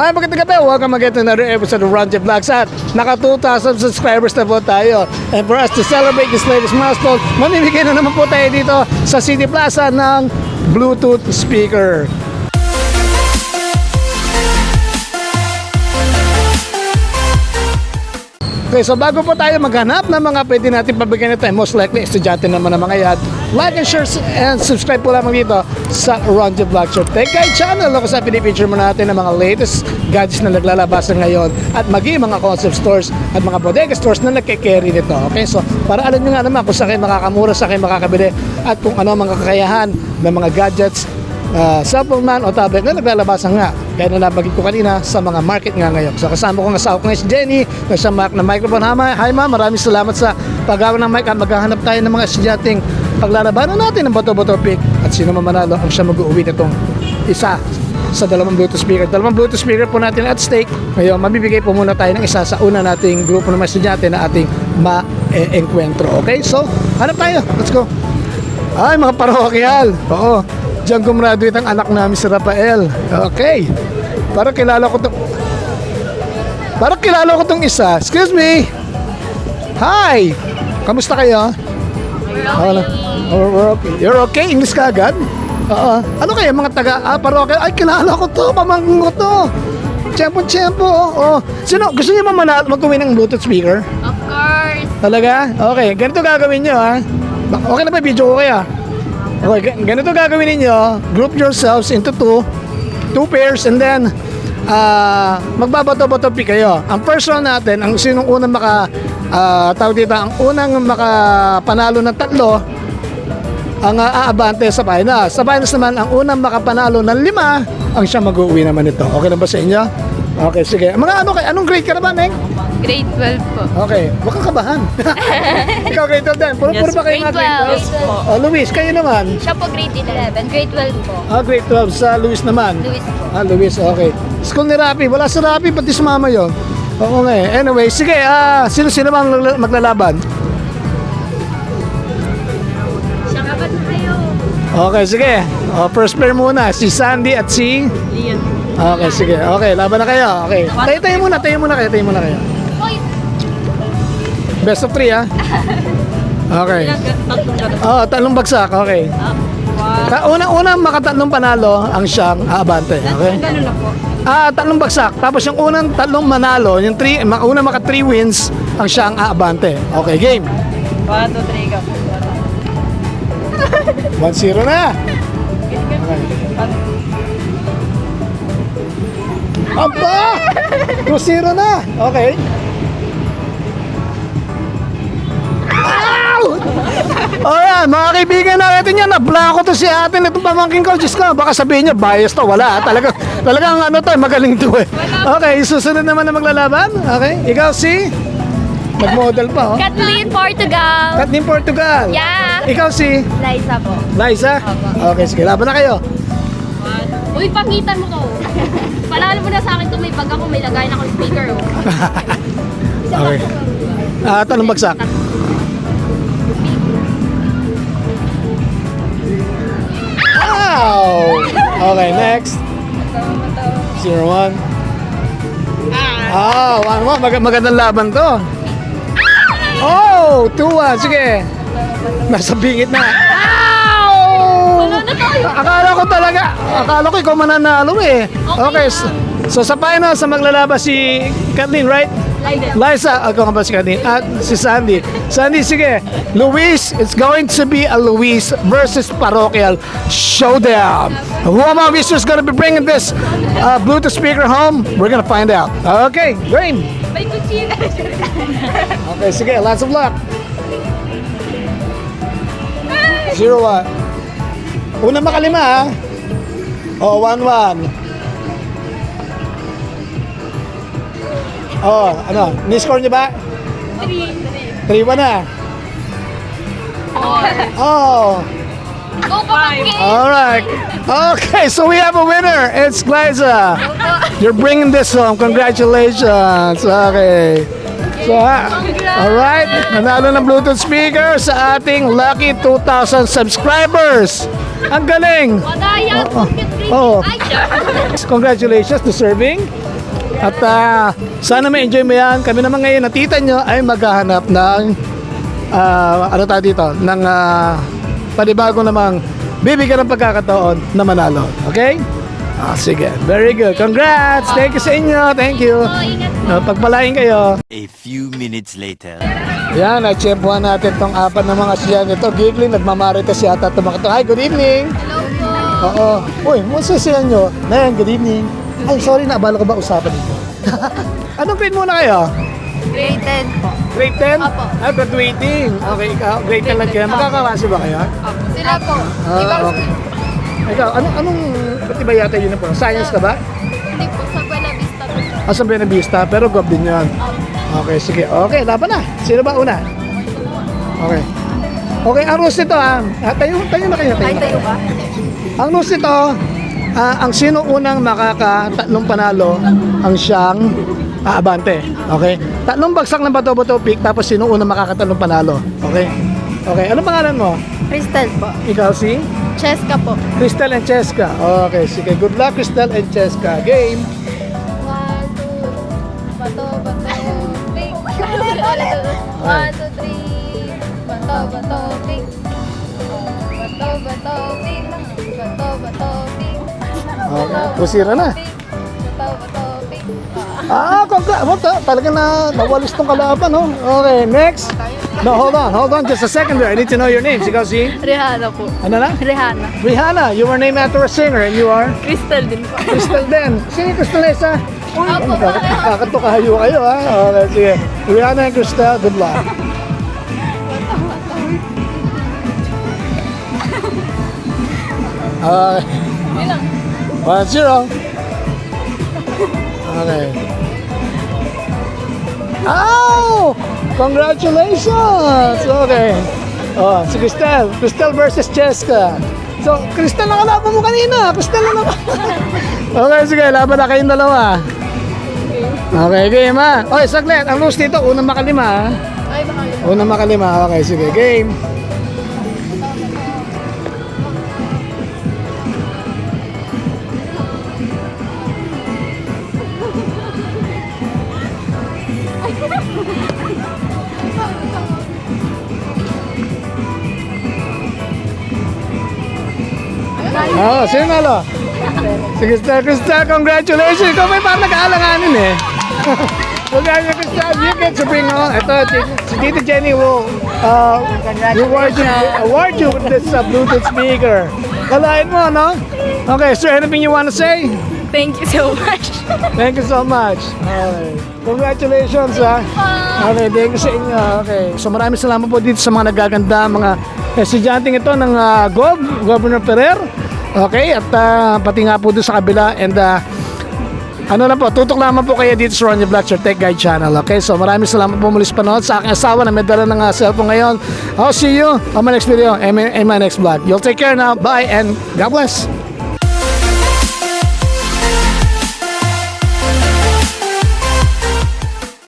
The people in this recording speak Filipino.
Ay, magandang gabi. Welcome again to another episode of Ron J Vlogs at naka 2,000 subscribers na po tayo. And for us to celebrate this latest milestone, mamimigay na naman po tayo dito sa City Plaza ng Bluetooth speaker. Okay, so bago po tayo maghanap ng mga pwede natin pabigyan nito, most likely estudyante naman ang mga yan, like and share and subscribe po lamang dito sa Ronjo Vlog Show. Tech Guide channel. Kung saan pinipicture mo natin ang mga latest gadgets na naglalabasan ngayon at maging mga concept stores at mga bodega stores na nagkikerry nito. Okay, so para alam nyo nga naman kung saan kayo makakamura, saan kayo makakabili at kung ano mga kakayahan ng mga gadgets uh, cellphone man o tablet na naglalabasan nga. Kaya na nabagit ko kanina sa mga market nga ngayon. So kasama ko nga sa ako si Jenny, na siya Mac na microphone. Hi, hi ma'am, maraming salamat sa paggawa ng mic at maghahanap tayo ng mga estudyanteng paglalabanan natin ng Bato-Bato Pick at sino man manalo ang siya mag-uwi nitong isa sa dalawang Bluetooth speaker. Dalawang Bluetooth speaker po natin at stake. Ngayon, mabibigay po muna tayo ng isa sa una nating grupo ng mga estudyante na ating ma-enkwentro. Okay, so hanap tayo. Let's go. Ay, mga parokyal. Oo. Diyan gumraduate ang anak namin si Rafael. Okay. Parang kilala ko to. Parang kilala ko tong isa. Excuse me. Hi. Kamusta kayo? We're okay. we're okay. You're okay? English ka agad? Oo. Ano kayo mga taga ah, parokyal? Ay, kilala ko to. Pamangkin ko to. Tiyempo, tiyempo. Oh. Sino? Gusto niyo mamana mag-uwi ng Bluetooth speaker? Of course. Talaga? Okay, ganito gagawin nyo ha. Ba- Okay na ba video ko kaya? Okay, ga- ganito gagawin ninyo. Group yourselves into two, two pairs and then ah magbabato-bato pick kayo. Ang first round natin, ang sinong unang maka ah, tawag dito, ang unang makapanalo ng tatlo ang uh, aabante sa finals. Sa finals naman, ang unang makapanalo ng lima, ang siya mag-uwi naman ito. Okay na ba sa inyo? Okay, sige. Mga ano, anong grade ka na ba, Meng? Grade 12 po. Okay, huwag kang kabahan. Ikaw grade 12 din. Puro, Yes, puro ba kayo mga grade grade 12? 12 po. Oh, Luis, kayo naman. Siya po grade 11. Grade 12 po. Ah, grade 12 sa Luis naman. Luis po. Ah, Luis, okay. School ni Rapi. Wala si Rapi, pati si mama yun. Oo nga eh. Anyway, sige, ah, sino-sino ba ang magla- maglalaban? Siya ka ba na kayo? Okay, sige. Oh, first pair muna, si Sandy at si... Lian. Okay, sige. Okay, laban na kayo. Okay. Tayo, tayo muna, tayo muna kayo, tayo muna kayo. Best of three, ah. Okay. Oh, talong bagsak. Okay. Ta unang-unang makatatlong panalo ang siyang aabante. Okay? Ganun na po. Ah, tatlong bagsak. Tapos yung unang tatlong manalo, yung three, ma- unang maka 3 wins, ang siyang aabante. Okay, game. 1, 2, 3, go. 1-0 na. Aba! 2-0 na. Okay. Alright, mga kaibigan natin yan, nablako to si atin itong pamangking ko. Diyos ko, baka sabihin niya, bias to. Wala, talaga, talagang ano to, magaling to eh. Okay, susunod naman na maglalaban. Okay, ikaw si? Nag-model pa, oh. Kathleen, Portugal. Kathleen Portugal. Yeah. Ikaw si? Liza po. Liza? Okay, sige, laban na kayo. Uy, pakitan mo to. Palalo mo na sa akin to may bag ako, may lagayan ako ng speaker. Oh. Okay. Ah, tanong bagsak. Wow! Okay, next. Zero one. Ah, one one. Mag magandang laban to. Oh, two one. Sige. Nasa bingit na. Ow! Akala ko talaga, akala ko ikaw mananalo eh. Okay, so, so sa final, sa maglalaba si Kathleen, right? Liza. Ako nga ba si Kathleen? At si Sandy. Sandy, sige. Luis, it's going to be a Luis versus Parochial showdown. Who among you is going to be bringing this uh, Bluetooth speaker home? We're going to find out. Okay, kutsina. Okay, sige. Lots of luck. Zero one. Una makalima ha. Oh, one one. Oh, ano? Ni-score niyo ba? 3 1 na. Oh, Go pamangkin. all right. Okay, so we have a winner. It's Glyza. You're bringing this home. Congratulations. Okay. So, all right. Nanalo ng Bluetooth speaker sa ating lucky 2,000 subscribers. Ang galing. Oh, bakit grade? oh. Ay, sure. Congratulations to serving. At ah, sana may enjoy mo yan. Kami naman ngayon, natita nyo, ay maghahanap ng ah, ano tayo dito, ng uh, panibago namang bibigyan ng pagkakataon na manalo. Okay? Ah, sige. Very good. Congrats! Thank you sa inyo. Thank you. Oh. Uh, pagpalain kayo. A few minutes later. Yan, na-chempuhan natin tong apat na mga siyan. Ito, Giggling, nagmamarites yata itong mga. Hi, good evening! Hello po. Oo. Uy, musta siya nyo? Nayan, good evening. Ay, sorry, naabala ko ba usapan dito? Anong grade muna kayo? Grade 10 po. Grade 10? Apo. Ah, graduating. Okay, ikaw, grade 10 lang kayo. Magkakawasi ba kayo? Opo. Sila po. Ah, okay. Ikaw, anong, anong, pati ba yata yun po? Science ka ba? Hindi po. Sa Buena Vista po. Ah, sa Buena Vista, pero gob din yun. Okay, sige. Okay, laban na. Sino ba una? Okay. Okay, ang rules nito ah. ah tayo, tayo na kayo. Tayo, na kayo. ba? Ang rules nito, ah, ang sino unang makakatatlong panalo, ang siyang aabante. Okay? Tatlong bagsak ng bato-bato pick, tapos sino unang makakatatlong panalo. Okay? Okay, ano pangalan mo? Crystal po. Ikaw si? Cheska po. Crystal and Cheska. Okay, sige. Good luck, Crystal and Cheska. Game. One, two, bato, bato, pink. One, two, three, bato, bato, pink. Bato, bato, pink. Bato, bato. Okay, kusira na. Ah, congrats. What the? Talaga na nawalis tong kalaban, no? Okay, next. No, hold on, hold on just a second there. I need to know your names. Ikaw si? Rihanna po. Ano na? Rihanna. Rihanna. You were named after a singer and you are? Crystal din po. Crystal din. Sige, Crystal Esa. Uy, Opo, kakatukayo kayo, ha? Okay, sige. Rihanna and Crystal, good luck. Okay. One, zero. Okay. Oh! Congratulations! Okay. Oh, si Cristel. Cristel versus Cheska. So, Cristel na kalaban mo kanina. Cristel na naman. okay, sige. Laban na kayong dalawa. Okay, game ha. Oy, saglit. Ang rules dito, unang makalima ha. Ay, yun. Unang makalima. Okay, sige. Game. Oh, sino nalo? Sige, Star Crystal, congratulations! Ikaw may parang nag-aalanganin eh. Congratulations, Crystal. You get to bring on. Ito, si- Tita Jenny will uh, reward you, award you with this uh, Bluetooth speaker. Kalain mo, no? Okay, sir, anything you want to say? Thank you so much. Thank you so much. Okay. Congratulations, ha. Okay, thank you sa inyo. Okay. So maraming salamat po dito sa mga nagaganda, mga estudyanteng ito ng uh, GOV, Governor Ferrer. Okay, at ah, pati nga po doon sa kabila. And ah, ano na po, tutok lamang po kayo dito sa Ronnie Black, your Tech Guide channel. Okay, so maraming salamat po muli sa panood sa aking asawa na may dala ng uh, cellphone ngayon. I'll see you on my next video and my, and my next vlog. You'll take care now. Bye and God bless.